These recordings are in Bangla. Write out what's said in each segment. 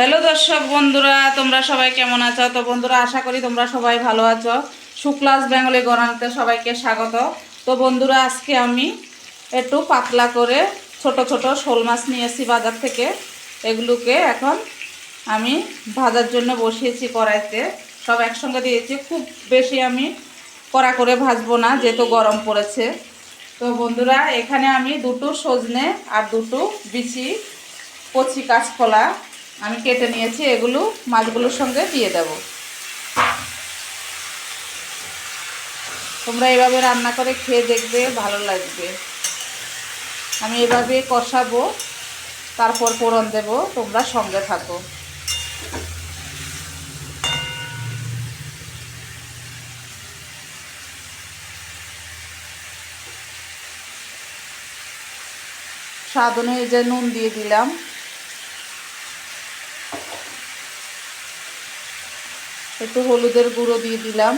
হ্যালো দর্শক বন্ধুরা, তোমরা সবাই কেমন আছো? তো বন্ধুরা, আশা করি তোমরা সবাই ভালো আছো। শুক্লাস বেঙ্গলি গড়ানতে সবাইকে স্বাগত। তো বন্ধুরা, আজকে আমি একটু পাতলা করে ছোট ছোট শোল মাছ নিয়েছি বাজার থেকে। এগুলোকে এখন আমি ভাজার জন্য বসিয়েছি কড়াইতে। সব একসঙ্গে দিয়েছি। খুব বেশি আমি কড়া করে ভাজবো না, যেহেতু গরম পড়েছে। তো বন্ধুরা, এখানে আমি দুটো সজনে আর দুটো বিচি কচি কাঁচকলা আমি কেটে নিয়েছি এগুলো, মাছগুলোর সঙ্গে দিয়ে দেব। তোমরা এভাবে রান্না করে খেয়ে দেখবে, ভালো লাগবে। আমি এভাবে কষাবো, তারপর ফোড়ন দেব, তোমরা সঙ্গে থাকো। স্বাদ অনুযায়ী নুন দিয়ে দিলাম। একটু হলুদের গুঁড়ো দিয়ে দিলাম।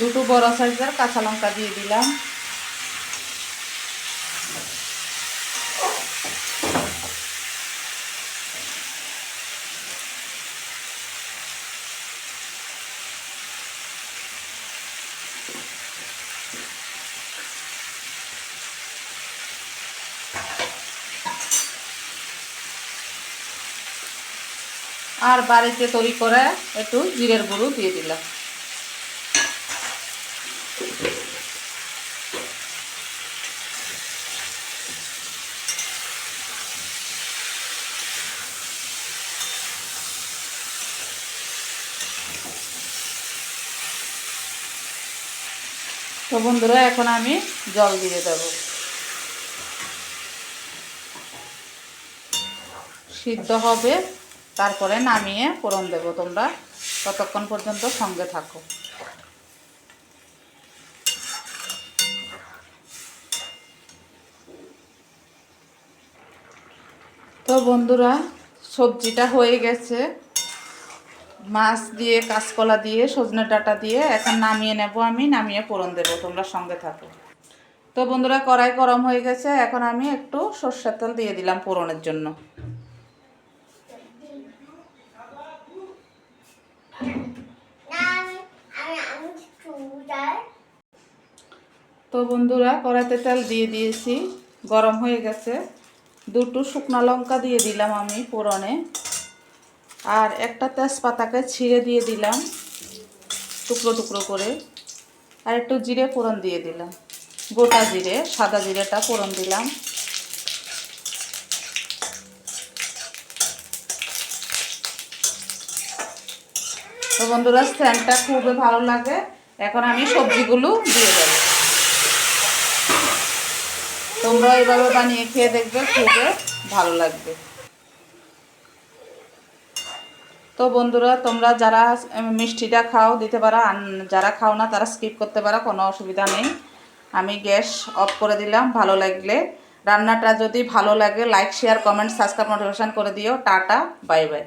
দুটো বড় সাইজের কাঁচা লঙ্কা দিয়ে দিলাম। আর বাড়িতে তৈরি করে একটু জিরের গুঁড়ো দিয়ে দিলাম। তো বন্ধুরা, এখন আমি জল দিয়ে দেব। সিদ্ধ হবে, তারপরে নামিয়ে ফোড়ন দেব। তোমরা ততক্ষণ পর্যন্ত সঙ্গে থাকো। তো বন্ধুরা, সবজিটা হয়ে গেছে। মাছ দিয়ে, কাঁচকলা দিয়ে, সজনে ডাঁটা দিয়ে এখন নামিয়ে নেব আমি, নামিয়ে ফোড়ন দেবো, তোমরা সঙ্গে থাকো। তো বন্ধুরা, কড়াই গরম হয়ে গেছে, এখন আমি একটু সর্ষের তেল দিয়ে দিলাম ফোড়নের জন্য। তো বন্ধুরা, কড়াইতে তেল দিয়ে দিয়েছি, গরম হয়ে গেছে। দুটো শুকনো লঙ্কা দিয়ে দিলাম আমি ফোড়নে। আর একটা তেজপাতাকে ছিঁড়ে দিয়ে দিলাম টুকরো টুকরো করে। আর একটু জিরে ফোড়ন দিয়ে দিলাম। গোটা জিরে, সাদা জিরেটা ফোড়ন দিলাম। তো বন্ধুরা স্ট্যান্ডটা খুবই ভালো লাগে। এখন আমি সবজিগুলো দিয়ে দেব। তোমরা এইভাবে বানিয়ে খেয়ে দেখবে খুবই ভালো লাগবে। তো বন্ধুরা, তোমরা যারা মিষ্টিটা খাও, দিতে পারো যারা খাও না, তারা স্কিপ করতে পারো, কোনো অসুবিধা নেই। আমি গ্যাস অফ করে দিলাম, ভালো লাগলে। রান্নাটা যদি ভালো লাগে like share comment subscribe notification করে দিও। Tata bye bye